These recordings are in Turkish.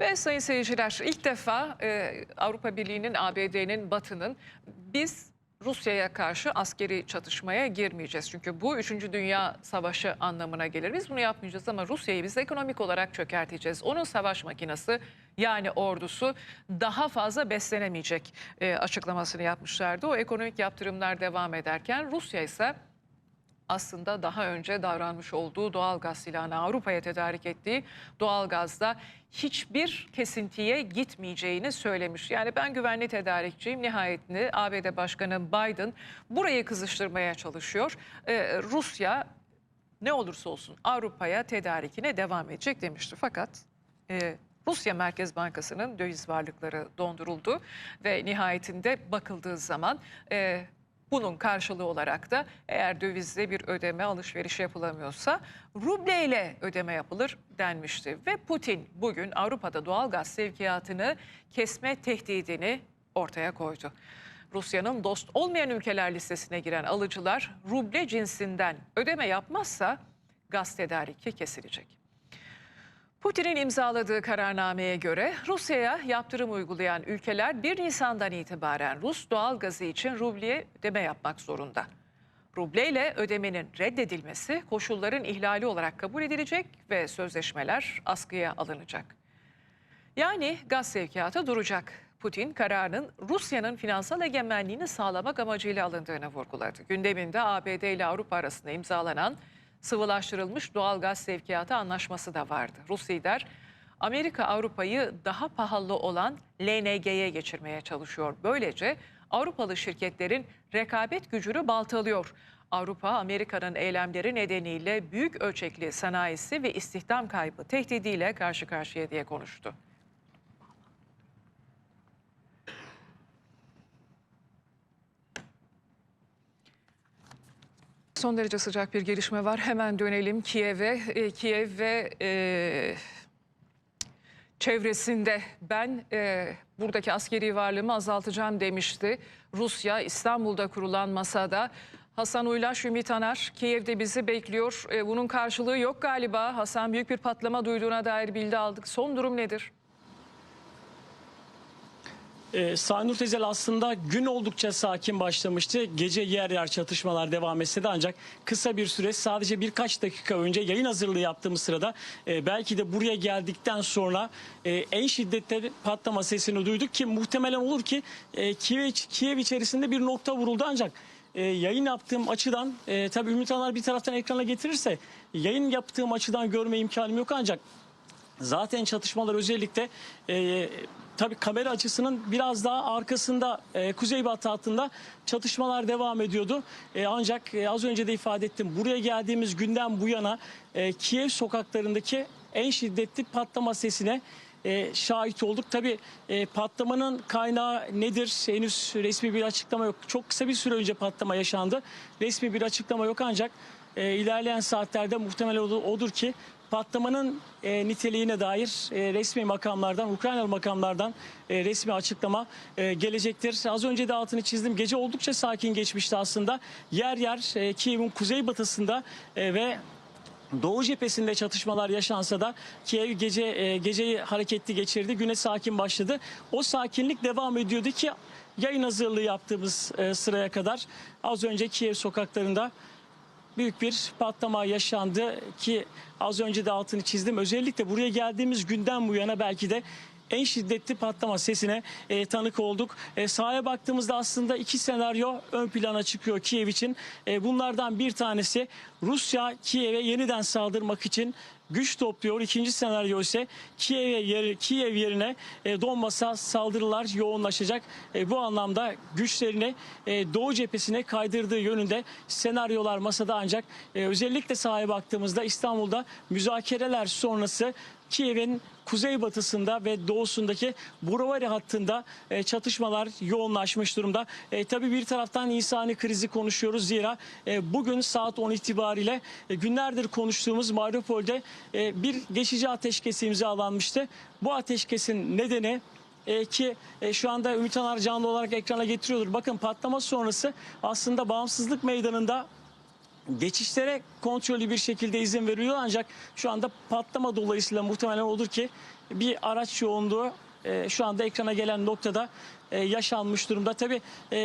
Ve sayın seyirciler ilk defa e, Avrupa Birliği'nin, ABD'nin, Batı'nın biz Rusya'ya karşı askeri çatışmaya girmeyeceğiz. Çünkü bu 3. Dünya Savaşı anlamına gelir. Biz bunu yapmayacağız ama Rusya'yı biz ekonomik olarak çökerteceğiz. Onun savaş makinesi yani ordusu daha fazla beslenemeyecek e, açıklamasını yapmışlardı. O ekonomik yaptırımlar devam ederken Rusya ise aslında daha önce davranmış olduğu doğal gaz silahını Avrupa'ya tedarik ettiği doğal gazda hiçbir kesintiye gitmeyeceğini söylemiş. Yani ben güvenli tedarikçiyim nihayetinde ABD Başkanı Biden burayı kızıştırmaya çalışıyor. Ee, Rusya ne olursa olsun Avrupa'ya tedarikine devam edecek demişti. Fakat e, Rusya Merkez Bankası'nın döviz varlıkları donduruldu ve nihayetinde bakıldığı zaman e, bunun karşılığı olarak da eğer dövizle bir ödeme alışveriş yapılamıyorsa rubleyle ödeme yapılır denmişti. Ve Putin bugün Avrupa'da doğal gaz sevkiyatını kesme tehdidini ortaya koydu. Rusya'nın dost olmayan ülkeler listesine giren alıcılar ruble cinsinden ödeme yapmazsa gaz tedariki kesilecek. Putin'in imzaladığı kararnameye göre Rusya'ya yaptırım uygulayan ülkeler 1 Nisan'dan itibaren Rus doğal gazı için rubleye ödeme yapmak zorunda. Rubleyle ödemenin reddedilmesi koşulların ihlali olarak kabul edilecek ve sözleşmeler askıya alınacak. Yani gaz sevkiyatı duracak. Putin kararının Rusya'nın finansal egemenliğini sağlamak amacıyla alındığını vurguladı. Gündeminde ABD ile Avrupa arasında imzalanan sıvılaştırılmış doğal gaz sevkiyatı anlaşması da vardı. Rus lider Amerika Avrupa'yı daha pahalı olan LNG'ye geçirmeye çalışıyor. Böylece Avrupalı şirketlerin rekabet gücünü baltalıyor. Avrupa Amerika'nın eylemleri nedeniyle büyük ölçekli sanayisi ve istihdam kaybı tehdidiyle karşı karşıya diye konuştu. Son derece sıcak bir gelişme var. Hemen dönelim Kiev'e. E, Kiev ve e, çevresinde ben e, buradaki askeri varlığımı azaltacağım demişti. Rusya İstanbul'da kurulan masada Hasan Uylaş, Ümit Anar Kiev'de bizi bekliyor. E, bunun karşılığı yok galiba. Hasan büyük bir patlama duyduğuna dair bilgi aldık. Son durum nedir? Ee, Sanur Tezel aslında gün oldukça sakin başlamıştı. Gece yer yer çatışmalar devam etse de ancak kısa bir süre sadece birkaç dakika önce yayın hazırlığı yaptığımız sırada e, belki de buraya geldikten sonra e, en şiddetli patlama sesini duyduk ki muhtemelen olur ki e, Kiev, Kiev içerisinde bir nokta vuruldu ancak e, yayın yaptığım açıdan e, tabii Ümit Anar bir taraftan ekrana getirirse yayın yaptığım açıdan görme imkanım yok ancak Zaten çatışmalar özellikle e, tabii kamera açısının biraz daha arkasında e, kuzeybatı hattında çatışmalar devam ediyordu. E, ancak e, az önce de ifade ettim buraya geldiğimiz günden bu yana e, Kiev sokaklarındaki en şiddetli patlama sesine e, şahit olduk. Tabii e, patlamanın kaynağı nedir? Henüz resmi bir açıklama yok. Çok kısa bir süre önce patlama yaşandı. Resmi bir açıklama yok ancak e, ilerleyen saatlerde muhtemel odur ki patlamanın e, niteliğine dair e, resmi makamlardan, Ukraynalı makamlardan e, resmi açıklama e, gelecektir. Az önce de altını çizdim. Gece oldukça sakin geçmişti aslında. Yer yer e, Kiev'in kuzeybatısında e, ve Doğu cephesinde çatışmalar yaşansa da Kiev gece e, geceyi hareketli geçirdi. Güne sakin başladı. O sakinlik devam ediyordu ki yayın hazırlığı yaptığımız e, sıraya kadar az önce Kiev sokaklarında büyük bir patlama yaşandı ki az önce de altını çizdim. Özellikle buraya geldiğimiz günden bu yana belki de en şiddetli patlama sesine e, tanık olduk. E, sahaya baktığımızda aslında iki senaryo ön plana çıkıyor Kiev için. E, bunlardan bir tanesi Rusya Kiev'e yeniden saldırmak için güç topluyor. İkinci senaryo ise Kiev'e yer, Kiev yerine e, Donbas'a saldırılar yoğunlaşacak. E, bu anlamda güçlerini e, Doğu cephesine kaydırdığı yönünde senaryolar masada ancak e, özellikle sahaya baktığımızda İstanbul'da müzakereler sonrası Kiev'in kuzeybatısında ve doğusundaki Buravari hattında e, çatışmalar yoğunlaşmış durumda. E, tabii bir taraftan insani krizi konuşuyoruz zira e, bugün saat 10 itibariyle e, günlerdir konuştuğumuz Mariupol'de e, bir geçici ateşkes imzalanmıştı. Bu ateşkesin nedeni e, ki e, şu anda Ümit Anar canlı olarak ekrana getiriyordur. Bakın patlama sonrası aslında bağımsızlık meydanında Geçişlere kontrollü bir şekilde izin veriliyor. Ancak şu anda patlama dolayısıyla muhtemelen olur ki bir araç yoğunluğu e, şu anda ekrana gelen noktada e, yaşanmış durumda. Tabi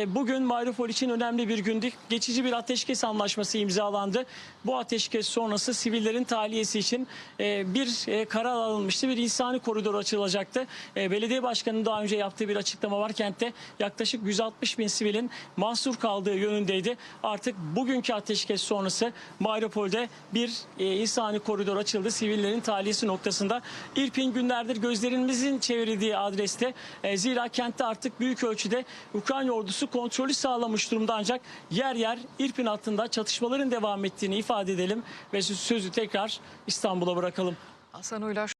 bugün Mariupol için önemli bir gündü. Geçici bir ateşkes anlaşması imzalandı. Bu ateşkes sonrası sivillerin tahliyesi için e, bir e, karar alınmıştı. Bir insani koridor açılacaktı. E, belediye başkanının daha önce yaptığı bir açıklama var. Kentte yaklaşık 160 bin sivilin mahsur kaldığı yönündeydi. Artık bugünkü ateşkes sonrası Mariupol'de bir e, insani koridor açıldı. Sivillerin tahliyesi noktasında. İrpin günlerdir gözlerimizin çevirdiği adreste. E, zira kentte artık büyük ölçüde Ukrayna ordusu kontrolü sağlamış durumda ancak yer yer İrpin hattında çatışmaların devam ettiğini ifade edelim ve sözü tekrar İstanbul'a bırakalım. Hasan Uylar